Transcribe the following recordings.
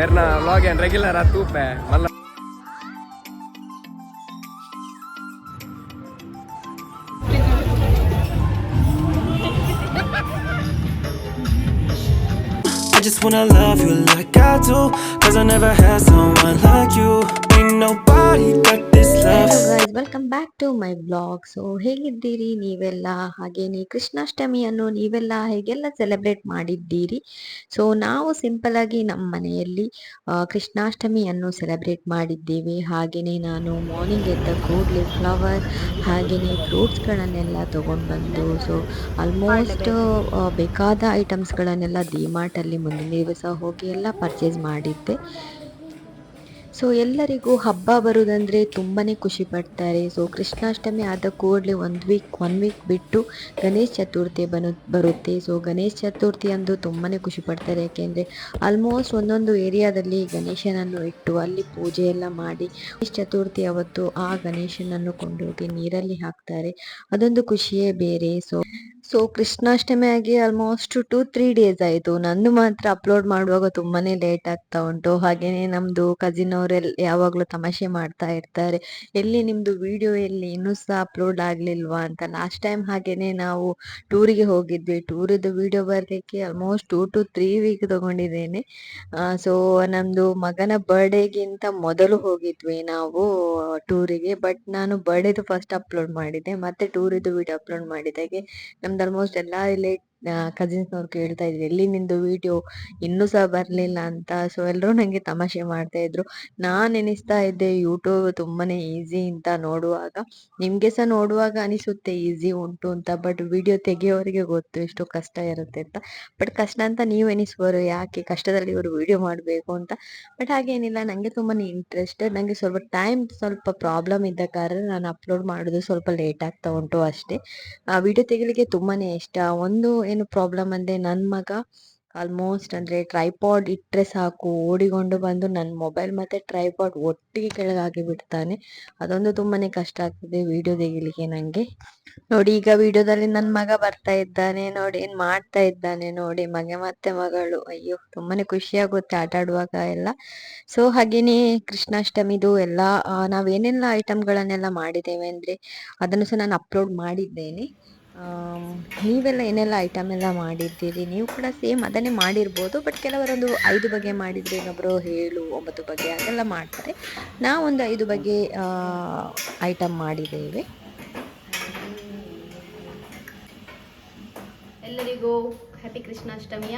मेरा व्लॉग है रेगुलर आ तू पे मतलब I just wanna love you like I do. Cause I never had someone like you. Ain't nobody got love. Guys welcome back to my blog so ಹೇಗಿದ್ದೀರಿ ನೀವೆಲ್ಲ? ಹಾಗೇನೆ ಕೃಷ್ಣಾಷ್ಟಮಿಯನ್ನು ನೀವೆಲ್ಲ ಹೇಗೆಲ್ಲ ಸೆಲೆಬ್ರೇಟ್ ಮಾಡಿದ್ದೀರಿ? ಸೊ ನಾವು ಸಿಂಪಲ್ ಆಗಿ ನಮ್ಮ ಮನೆಯಲ್ಲಿ ಕೃಷ್ಣಾಷ್ಟಮಿಯನ್ನು ಸೆಲೆಬ್ರೇಟ್ ಮಾಡಿದ್ದೀವಿ. ಹಾಗೇನೆ ನಾನು ಮಾರ್ನಿಂಗ್ ಎದ್ದ ಕೂಡಲೇ ಫ್ಲವರ್ ಹಾಗೆಯೇ ಫ್ರೂಟ್ಸ್ಗಳನ್ನೆಲ್ಲ ತಗೊಂಡು ಬಂದು ಸೊ ಆಲ್ಮೋಸ್ಟ್ ಬೇಕಾದ ಐಟಮ್ಸ್ಗಳನ್ನೆಲ್ಲ ಡಿಮಾರ್ಟಲ್ಲಿ ಮುಂದಿನ ದಿವಸ ಹೋಗಿ ಎಲ್ಲ ಪರ್ಚೇಸ್ ಮಾಡಿದ್ದೆ. ಸೊ ಎಲ್ಲರಿಗೂ ಹಬ್ಬ ಬರುವುದಂದ್ರೆ ತುಂಬಾ ಖುಷಿ ಪಡ್ತಾರೆ. ಸೊ ಕೃಷ್ಣಾಷ್ಟಮಿ ಆದ ಕೂಡಲೇ ಒಂದು ವೀಕ್ ಒನ್ ವೀಕ್ ಬಿಟ್ಟು ಗಣೇಶ ಚತುರ್ಥಿ ಬನು, ಬರುತ್ತೆ. ಸೊ ಗಣೇಶ ಚತುರ್ಥಿ ಅಂದು ತುಂಬಾ ಖುಷಿ ಪಡ್ತಾರೆ. ಯಾಕೆಂದರೆ ಆಲ್ಮೋಸ್ಟ್ ಒಂದೊಂದು ಏರಿಯಾದಲ್ಲಿ ಗಣೇಶನನ್ನು ಇಟ್ಟು ಅಲ್ಲಿ ಪೂಜೆ ಎಲ್ಲ ಮಾಡಿ ಗಣೇಶ ಚತುರ್ಥಿ ಅವತ್ತು ಆ ಗಣೇಶನನ್ನು ಕೊಂಡೋಗಿ ನೀರಲ್ಲಿ ಹಾಕ್ತಾರೆ. ಅದೊಂದು ಖುಷಿಯೇ ಬೇರೆ. ಸೊ ಸೊ ಕೃಷ್ಣಾಷ್ಟಮಿ ಆಗಿ ಆಲ್ಮೋಸ್ಟ್ ಟು ತ್ರೀ ಡೇಸ್ ಆಯಿತು. ನಂದು ಮಾತ್ರ ಅಪ್ಲೋಡ್ ಮಾಡುವಾಗ ತುಂಬಾನೇ ಲೇಟ್ ಆಗ್ತಾ ಉಂಟು. ಹಾಗೇನೆ ನಮ್ಮದು ಕಸಿನ್ ಅವರೆಲ್ಲ ಯಾವಾಗಲೂ ತಮಾಷೆ ಮಾಡ್ತಾ ಇರ್ತಾರೆ. ಎಲ್ಲಿ ನಿಮ್ಮದು ವಿಡಿಯೋ ಎಲ್ಲಿ ಇನ್ನೂ ಸಹ ಅಪ್ಲೋಡ್ ಆಗಲಿಲ್ವಾ ಅಂತ. ಲಾಸ್ಟ್ ಟೈಮ್ ಹಾಗೇನೆ ನಾವು ಟೂರಿಗೆ ಹೋಗಿದ್ವಿ. ಟೂರಿದ್ದು ವಿಡಿಯೋ ಬರಲಿಕ್ಕೆ almost two to three week ತಗೊಂಡಿದ್ದೇನೆ. ಸೊ ನಮ್ಮದು ಮಗನ ಬರ್ಡೇಗಿಂತ ಮೊದಲು ಹೋಗಿದ್ವಿ ನಾವು ಟೂರಿಗೆ ಬಟ್ ನಾನು ಬರ್ಡೇದು ಫಸ್ಟ್ ಅಪ್ಲೋಡ್ ಮಾಡಿದ್ದೆ. ಮತ್ತೆ ಟೂರಿದ್ದು ವಿಡಿಯೋ ಅಪ್ಲೋಡ್ ಮಾಡಿದಾಗೆ ಆಲ್ಮೋಸ್ಟ್ ಎಲ್ಲ ರಿಲೇಟ್ ಕಸಿನ್ಸ್ನವ್ರು ಕೇಳ್ತಾ ಇದ್ರು ಎಲ್ಲಿ ನಿಂದು ವಿಡಿಯೋ ಇನ್ನೂ ಸಹ ಬರಲಿಲ್ಲ ಅಂತ. ಸೊ ಎಲ್ಲರೂ ನನಗೆ ತಮಾಷೆ ಮಾಡ್ತಾ ಇದ್ರು. ನಾನು ಎನಿಸ್ತಾ ಇದ್ದೆ ಯೂಟ್ಯೂಬ್ ತುಂಬಾನೇ ಈಸಿ ಅಂತ ನೋಡುವಾಗ, ನಿಮಗೆ ನೋಡುವಾಗ ಅನಿಸುತ್ತೆ ಈಸಿ ಉಂಟು ಅಂತ ಬಟ್ ವಿಡಿಯೋ ತೆಗೆಯೋರಿಗೆ ಗೊತ್ತು ಎಷ್ಟು ಕಷ್ಟ ಇರುತ್ತೆ ಅಂತ. ಬಟ್ ಕಷ್ಟ ಅಂತ ನೀವು ಎನಿಸುವರು ಯಾಕೆ? ಕಷ್ಟದಲ್ಲಿ ಇವರು ವಿಡಿಯೋ ಮಾಡಬೇಕು ಅಂತ. ಬಟ್ ಹಾಗೇನಿಲ್ಲ ನನಗೆ ತುಂಬಾ ಇಂಟ್ರೆಸ್ಟ್ ನನಗೆ ಸ್ವಲ್ಪ ಟೈಮ್ ಸ್ವಲ್ಪ ಪ್ರಾಬ್ಲಮ್ ಇದ್ದ ಕಾರಣ ನಾನು ಅಪ್ಲೋಡ್ ಮಾಡೋದು ಸ್ವಲ್ಪ ಲೇಟ್ ಆಗ್ತಾ ಉಂಟು ಅಷ್ಟೇ. ಆ ವಿಡಿಯೋ ತೆಗಿಲಿಕ್ಕೆ ತುಂಬಾನೇ ಇಷ್ಟ. ಒಂದು ಏನು ಪ್ರಾಬ್ಲಮ್ ಅಂದ್ರೆ ನನ್ನ ಮಗ ಆಲ್ಮೋಸ್ಟ್ ಅಂದ್ರೆ ಟ್ರೈಪಾಡ್ ಇಟ್ಟರೆ ಸಾಕು ಓಡಿಕೊಂಡು ಬಂದು ನನ್ನ ಮೊಬೈಲ್ ಮತ್ತೆ ಟ್ರೈಪಾಡ್ ಒಟ್ಟಿಗೆ ಕೆಳಗಾಗಿ ಬಿಡ್ತಾನೆ. ಅದೊಂದು ತುಂಬಾನೇ ಕಷ್ಟ ಆಗ್ತದೆ ವಿಡಿಯೋ ತೆಗಿಲಿಕ್ಕೆ ನಂಗೆ. ನೋಡಿ ಈಗ ವಿಡಿಯೋದಲ್ಲಿ ನನ್ನ ಮಗ ಬರ್ತಾ ಇದ್ದಾನೆ, ನೋಡಿ ಏನ್ ಮಾಡ್ತಾ ಇದ್ದಾನೆ ನೋಡಿ, ಮಗ ಮತ್ತೆ ಮಗಳು. ಅಯ್ಯೋ, ತುಂಬಾನೇ ಖುಷಿ ಆಗುತ್ತೆ ಆಟ ಆಡುವಾಗ ಎಲ್ಲ. ಸೊ ಹಾಗೇನೆ ಕೃಷ್ಣಾಷ್ಟಮಿದು ಎಲ್ಲ ನಾವೇನೆಲ್ಲ ಐಟಮ್ಗಳನ್ನೆಲ್ಲ ಮಾಡಿದ್ದೇವೆ ಅಂದ್ರೆ ಅದನ್ನು ಸಹ ನಾನು ಅಪ್ಲೋಡ್ ಮಾಡಿದ್ದೇನೆ. ನೀವೆಲ್ಲ ಏನೆಲ್ಲ ಐಟಮ್ ಎಲ್ಲ ಮಾಡಿದ್ದೀರಿ? ನೀವು ಕೂಡ ಸೇಮ್ ಅದನ್ನೇ ಮಾಡಿರ್ಬೋದು ಬಟ್ ಕೆಲವರೊಂದು ಐದು ಬಗೆ ಮಾಡಿದರೆ ಇನ್ನೊಬ್ಬರು ಏಳು, ಒಂಬತ್ತು ಬಗೆ ಅದೆಲ್ಲ ಮಾಡ್ತಾರೆ. ನಾವೊಂದು ಐದು ಬಗೆ ಐಟಮ್ ಮಾಡಿದ್ದೇವೆ. ಎಲ್ಲರಿಗೂ ಹ್ಯಾಪಿ ಕೃಷ್ಣಾಷ್ಟಮಿಯ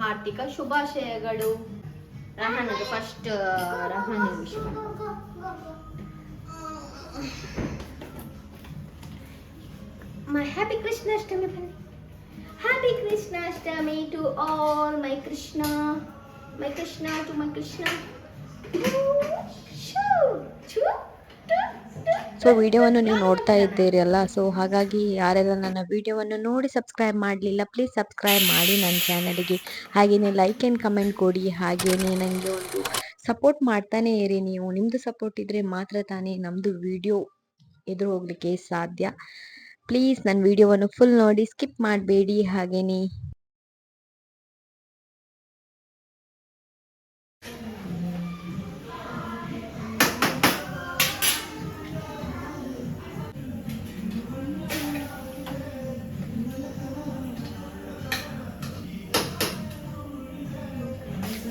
ಹಾರ್ದಿಕ ಶುಭಾಶಯಗಳು. ರಹನದು ಫಸ್ಟ್ ರಹನ ವಿಷಯ. ಮೈ ಹ್ಯಾಪಿ ಕೃಷ್ಣಾಷ್ಟಮಿ ಬನ್ನಿ happy Krishnashtami my Krishna to my Krishna shoe, ಚೂ, ಟು, ಟು. ಸೊ ವಿಡಿಯೋವನ್ನು ನೀವು ನೋಡ್ತಾ ಇದ್ದೀರಿ ಅಲ್ಲ? ಸೊ ಹಾಗಾಗಿ ಯಾರೆಲ್ಲ ನನ್ನ ವಿಡಿಯೋವನ್ನು ನೋಡಿ ಸಬ್ಸ್ಕ್ರೈಬ್ ಮಾಡಲಿಲ್ಲ ಪ್ಲೀಸ್ ಸಬ್ಸ್ಕ್ರೈಬ್ ಮಾಡಿ ನನ್ನ ಚಾನಲ್ಗೆ ಹಾಗೆಯೇ ಲೈಕ್ ಆ್ಯಂಡ್ ಕಮೆಂಟ್ ಕೊಡಿ. ಹಾಗೆಯೇ ನನಗೆ ಒಂದು ಸಪೋರ್ಟ್ ಮಾಡ್ತಾನೆ ಇರಿ. ನೀವು ನಿಮ್ಮದು ಸಪೋರ್ಟ್ ಇದ್ದರೆ ಮಾತ್ರ ತಾನೇ ನಮ್ಮದು ವಿಡಿಯೋ ಎದುರು ಹೋಗಲಿಕ್ಕೆ ಸಾಧ್ಯ. ಪ್ಲೀಸ್ ನನ್ನ ವಿಡಿಯೋವನ್ನು ಫುಲ್ ನೋಡಿ ಸ್ಕಿಪ್ ಮಾಡಬೇಡಿ ಹಾಗೆಯೇ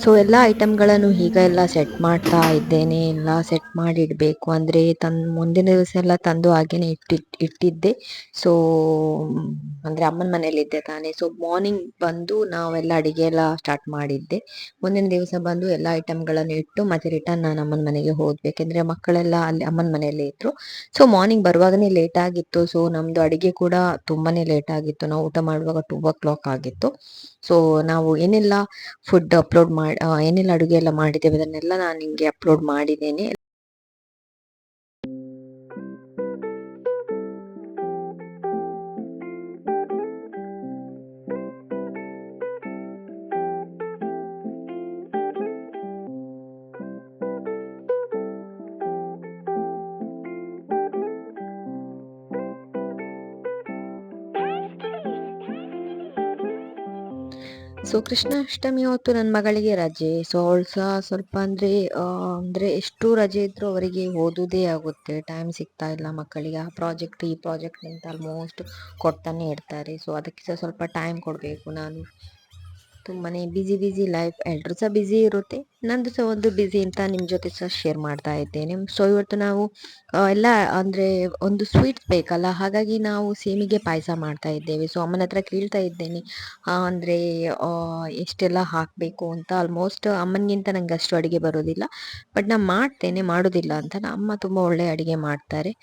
ಸೊ ಎಲ್ಲ ಐಟಮ್ಗಳನ್ನು ಈಗ ಎಲ್ಲ ಸೆಟ್ ಮಾಡ್ತಾ ಇದ್ದೇನೆ. ಎಲ್ಲ ಸೆಟ್ ಮಾಡಿ ಇಡಬೇಕು ಅಂದರೆ ತನ್ ಮುಂದಿನ ದಿವಸ ಎಲ್ಲ ತಂದು ಹಾಗೇನೆ ಇಟ್ಟಿ, ಇಟ್ಟಿದ್ದೆ. ಸೊ ಅಂದರೆ ಅಮ್ಮನ ಮನೆಯಲ್ಲಿದ್ದೆ ತಾನೇ. ಸೊ ಮಾರ್ನಿಂಗ್ ಬಂದು ನಾವೆಲ್ಲ ಅಡುಗೆ ಎಲ್ಲ ಸ್ಟಾರ್ಟ್ ಮಾಡಿದ್ದೆ. ಮುಂದಿನ ದಿವಸ ಬಂದು ಎಲ್ಲ ಐಟಮ್ಗಳನ್ನು ಇಟ್ಟು ಮತ್ತೆ ರಿಟರ್ನ್ ನಾನು ಅಮ್ಮನ ಮನೆಗೆ ಹೋದ್ಬೇಕೆಂದ್ರೆ ಮಕ್ಕಳೆಲ್ಲ ಅಲ್ಲಿ ಅಮ್ಮನ ಮನೆಯಲ್ಲೇ ಇದ್ರು. ಸೊ ಮಾರ್ನಿಂಗ್ ಬರುವಾಗನೇ ಲೇಟ್ ಆಗಿತ್ತು. ಸೊ ನಮ್ಮದು ಅಡುಗೆ ಕೂಡ ತುಂಬಾನೇ ಲೇಟ್ ಆಗಿತ್ತು. ನಾವು ಊಟ ಮಾಡುವಾಗ ಟೂ ಓ ಕ್ಲಾಕ್ ಆಗಿತ್ತು. ಸೊ ನಾವು ಏನೆಲ್ಲ ಫುಡ್ ಅಪ್ಲೋಡ್ ಮಾಡಿ ಏನೆಲ್ಲ ಅಡುಗೆ ಎಲ್ಲ ಮಾಡಿದ್ದೇವೆ. ಅದನ್ನೆಲ್ಲ ನಾನು ನಿಮಗೆ ಅಪ್ಲೋಡ್ ಮಾಡಿದ್ದೇನೆ. ಸೊ ಕೃಷ್ಣಾಷ್ಟಮಿ ಹೊತ್ತು ನನ್ನ ಮಗಳಿಗೆ ರಜೆ. ಸೊ ಅವಳು ಸಹ ಸ್ವಲ್ಪ ಅಂದರೆ ಅಂದರೆ ಎಷ್ಟು ರಜೆ ಇದ್ರೂ ಅವರಿಗೆ ಓದೋದೇ ಆಗುತ್ತೆ. ಟೈಮ್ ಸಿಗ್ತಾ ಇಲ್ಲ ಮಕ್ಕಳಿಗೆ. ಆ ಪ್ರಾಜೆಕ್ಟ್ ಈ ಪ್ರಾಜೆಕ್ಟ್ ಅಂತ ಆಲ್ಮೋಸ್ಟ್ ಕೊಡ್ತಾನೆ ಇರ್ತಾರೆ. ಸೊ ಅದಕ್ಕೆ ಸಹ ಸ್ವಲ್ಪ ಟೈಮ್ ಕೊಡಬೇಕು ನಾನು. ತುಂಬಾ ಬ್ಯುಸಿ ಬ್ಯುಸಿ ಲೈಫ್ ಎಲ್ಲರೂ ಸಹ ಬ್ಯುಸಿ ಇರುತ್ತೆ. ನಂದು ಸಹ ಒಂದು ಬ್ಯುಸಿ ಅಂತ ನಿಮ್ಮ ಜೊತೆ ಸಹ ಶೇರ್ ಮಾಡ್ತಾ ಇದ್ದೇನೆ. ಸೊ ಇವತ್ತು ನಾವು ಎಲ್ಲ ಅಂದರೆ ಒಂದು ಸ್ವೀಟ್ಸ್ ಬೇಕಲ್ಲ? ಹಾಗಾಗಿ ನಾವು ಸೇಮಿಗೆ ಪಾಯಸ ಮಾಡ್ತಾ ಇದ್ದೇವೆ. ಸೊ ಅಮ್ಮನ ಹತ್ರ ಕೇಳ್ತಾ ಇದ್ದೇನೆ. ಅಂದರೆ ಎಷ್ಟೆಲ್ಲ ಹಾಕಬೇಕು ಅಂತ? ಆಲ್ಮೋಸ್ಟ್ ಅಮ್ಮನಿಗಿಂತ ನಂಗೆ ಅಷ್ಟು ಅಡುಗೆ ಬರೋದಿಲ್ಲ. ಬಟ್ ನಾನು ಮಾಡ್ತೇನೆ, ಮಾಡೋದಿಲ್ಲ ಅಂತ. ಅಮ್ಮ ತುಂಬ ಒಳ್ಳೆ ಅಡುಗೆ ಮಾಡ್ತಾರೆ.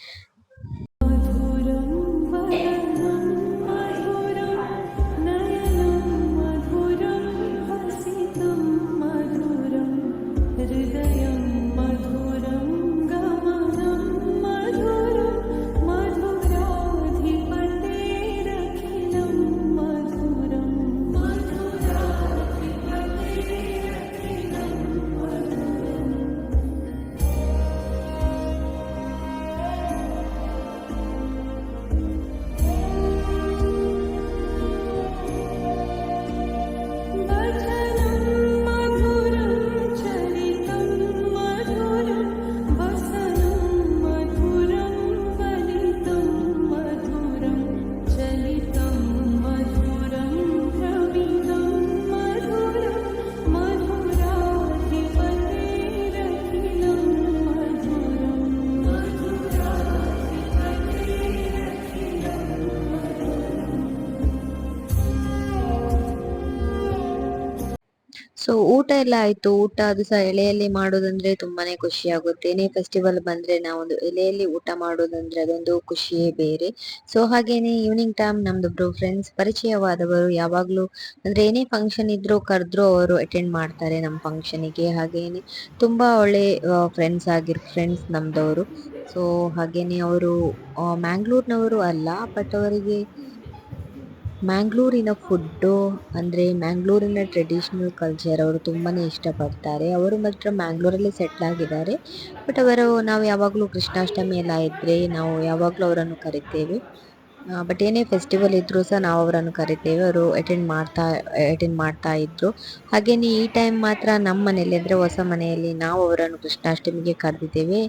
ಸೊ ಊಟ ಎಲ್ಲ ಆಯ್ತು. ಊಟ ಅದು ಸಹ ಎಲೆಯಲ್ಲಿ ಮಾಡೋದಂದ್ರೆ ತುಂಬಾನೇ ಖುಷಿ ಆಗುತ್ತೆ. ಏನೇ ಫೆಸ್ಟಿವಲ್ ಬಂದ್ರೆ ನಾವೊಂದು ಎಲೆಯಲ್ಲಿ ಊಟ ಮಾಡೋದಂದ್ರೆ ಅದೊಂದು ಖುಷಿಯೇ ಬೇರೆ. ಸೊ ಹಾಗೇನೆ ಈವ್ನಿಂಗ್ ಟೈಮ್ ನಮ್ದೊಬ್ರು ಫ್ರೆಂಡ್ಸ್ ಪರಿಚಯವಾದವರು ಯಾವಾಗ್ಲೂ ಅಂದ್ರೆ ಏನೇ ಫಂಕ್ಷನ್ ಇದ್ರು ಕರೆದ್ರು ಅವರು ಅಟೆಂಡ್ ಮಾಡ್ತಾರೆ ನಮ್ಮ ಫಂಕ್ಷನಿಗೆ ಹಾಗೇನೆ ತುಂಬಾ ಒಳ್ಳೆ ಫ್ರೆಂಡ್ಸ್ ಆಗಿರ್ ಫ್ರೆಂಡ್ಸ್ ನಮ್ದವರು. ಸೊ ಹಾಗೇನೆ ಅವರು ಮ್ಯಾಂಗ್ಳೂರ್ನವರು ಅಲ್ಲ ಬಟ್ ಅವರಿಗೆ ಮ್ಯಾಂಗ್ಳೂರಿನ ಫುಡ್ಡು ಅಂದರೆ ಮ್ಯಾಂಗ್ಳೂರಿನ ಟ್ರೆಡಿಷ್ನಲ್ ಕಲ್ಚರ್ ಅವರು ತುಂಬಾ ಇಷ್ಟಪಡ್ತಾರೆ. ಅವರು ಮಾತ್ರ ಮ್ಯಾಂಗ್ಳೂರಲ್ಲೇ ಸೆಟ್ಲ್ ಆಗಿದ್ದಾರೆ. ಬಟ್ ಅವರು ನಾವು ಯಾವಾಗಲೂ ಕೃಷ್ಣಾಷ್ಟಮಿ ಎಲ್ಲ ಇದ್ದರೆ ನಾವು ಯಾವಾಗಲೂ ಅವರನ್ನು ಕರಿತೇವೆ. ಬಟ್ ಏನೇ ಫೆಸ್ಟಿವಲ್ ಇದ್ದರೂ ಸಹ ನಾವು ಅವರನ್ನು ಕರಿತೇವೆ. ಅವರು ಅಟೆಂಡ್ ಮಾಡ್ತಾ ಅಟೆಂಡ್ ಮಾಡ್ತಾ ಇದ್ರು. ಹಾಗೇನೆ ಈ ಟೈಮ್ ಮಾತ್ರ ನಮ್ಮ ಮನೆಯಲ್ಲಿ ಅಂದರೆ ಹೊಸ ಮನೆಯಲ್ಲಿ ನಾವು ಅವರನ್ನು ಕೃಷ್ಣಾಷ್ಟಮಿಗೆ ಕರೆದಿದ್ದೇವೆ.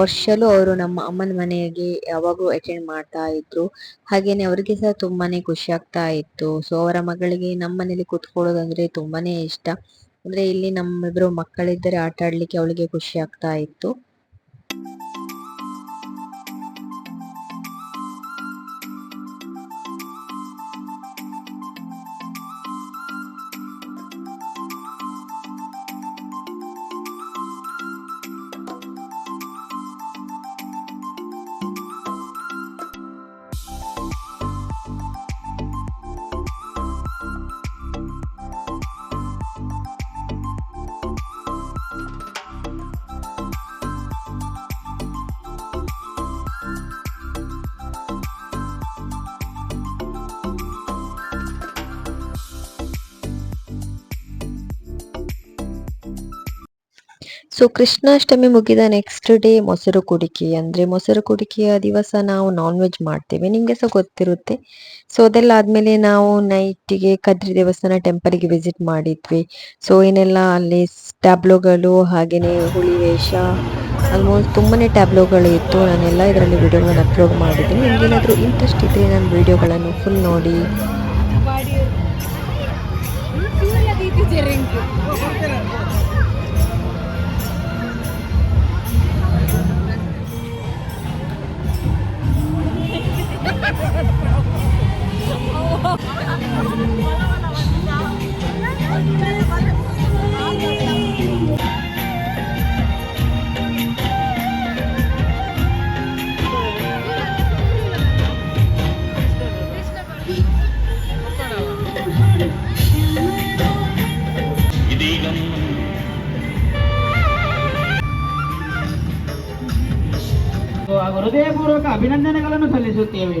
ವರ್ಷಲೂ ಅವರು ನಮ್ಮ ಅಮ್ಮನ ಮನೆಗೆ ಯಾವಾಗಲೂ ಅಟೆಂಡ್ ಮಾಡ್ತಾ ಇದ್ರು. ಹಾಗೇನೆ ಅವರಿಗೆ ಸಹ ತುಂಬಾನೇ ಖುಷಿ ಆಗ್ತಾ ಇತ್ತು. ಸೊ ಅವರ ಮಗಳಿಗೆ ನಮ್ಮ ಮನೇಲಿ ಕೂತ್ಕೊಳ್ಳೋದಂದ್ರೆ ತುಂಬಾನೇ ಇಷ್ಟ. ಅಂದ್ರೆ ಇಲ್ಲಿ ನಮ್ಮಿಬ್ರು ಮಕ್ಕಳಿದ್ದರೆ ಆಟ ಆಡ್ಲಿಕ್ಕೆ ಅವಳಿಗೆ ಖುಷಿ ಆಗ್ತಾ ಇತ್ತು. ಸೊ ಕೃಷ್ಣಾಷ್ಟಮಿ ಮುಗಿದ ನೆಕ್ಸ್ಟ್ ಡೇ ಮೊಸರು ಕುಡಿಕೆ. ಅಂದ್ರೆ ಮೊಸರು ಕುಡಿಕೆಯ ದಿವಸ ನಾವು ನಾನ್ ವೆಜ್ ಮಾಡ್ತೇವೆ. ನಿಮಗೆ ಸಹ ಗೊತ್ತಿರುತ್ತೆ. ಸೊ ಅದೆಲ್ಲ ಆದಮೇಲೆ ನಾವು ನೈಟಿಗೆ ಕದ್ರಿ ದೇವಸ್ಥಾನ ಟೆಂಪಲ್ಗೆ ವಿಸಿಟ್ ಮಾಡಿದ್ವಿ. ಸೊ ಏನೆಲ್ಲ ಅಲ್ಲಿ ಟ್ಯಾಬ್ಲೋಗಳು ಹಾಗೆಯೇ ಹುಳಿ ವೇಷ ಆಲ್ಮೋಸ್ಟ್ ತುಂಬಾನೇ ಟ್ಯಾಬ್ಲೋಗಳು ಇತ್ತು. ನಾನೆಲ್ಲ ಇದರಲ್ಲಿ ವಿಡಿಯೋಗಳನ್ನು ಅಪ್ಲೋಡ್ ಮಾಡಿದ್ದೀನಿ. ನಿಮ್ಗೇನಾದರೂ ಇಂಟ್ರೆಸ್ಟ್ ಇದ್ರೆ ನಾನು ವಿಡಿಯೋಗಳನ್ನು ಫುಲ್ ನೋಡಿ. Ah! ಹೃದಯಪೂರ್ವಕ ಅಭಿನಂದನೆಗಳನ್ನು ಸಲ್ಲಿಸುತ್ತೇವೆ.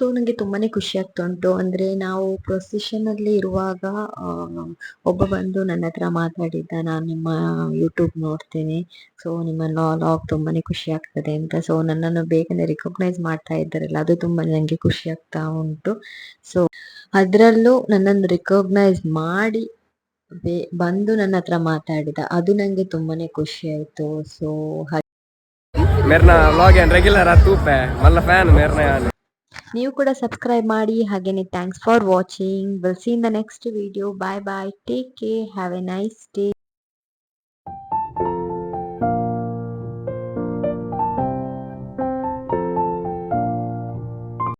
ಸೊ ನನಗೆ ತುಂಬಾ ಖುಷಿ ಆಗ್ತಾ ಉಂಟು ಅಂದರೆ ನಾವು ಪ್ರೊಸೆಷನಲ್ಲಿ ಇರುವಾಗ ಆ, ಒಬ್ಬ ಬಂದು ನನ್ನ ಹತ್ರ ಮಾತಾಡಿದ್ದ ನಾನು ನಿಮ್ಮ ಯೂಟ್ಯೂಬ್ ನೋಡ್ತೇನೆ ಸೊ ನಿಮ್ಮ ಲಾಗ್ ತುಂಬಾ ಖುಷಿ ಆಗ್ತದೆ ಅಂತ ಸೊ ನನ್ನನ್ನು ಬೇಗನೆ ರಿಕಗ್ನೈಸ್ ಮಾಡ್ತಾ ಇದ್ದಾರಲ್ಲ ಅದು ತುಂಬ ನನಗೆ ಖುಷಿ ಆಗ್ತಾ ಉಂಟು ಸೊ ಅದರಲ್ಲೂ ನನ್ನನ್ನು ರಿಕಗ್ನೈಸ್ ಮಾಡಿ ಬೇ ಬಂದು ನನ್ನ ಹತ್ರ ಮಾತಾಡಿದ ಅದು ನನಗೆ ತುಂಬಾ ಖುಷಿ ಆಯಿತು ಸೊ मेरे ना व्लॉग है रेगुलर आ तू पे मतलब फैन मेरे ना यार ನೀವು ಕೂಡ ಸಬ್ಸ್ಕ್ರೈಬ್ ಮಾಡಿ ಹಾಗೇನೆ thanks for watching will see in the next video bye bye take care have a nice day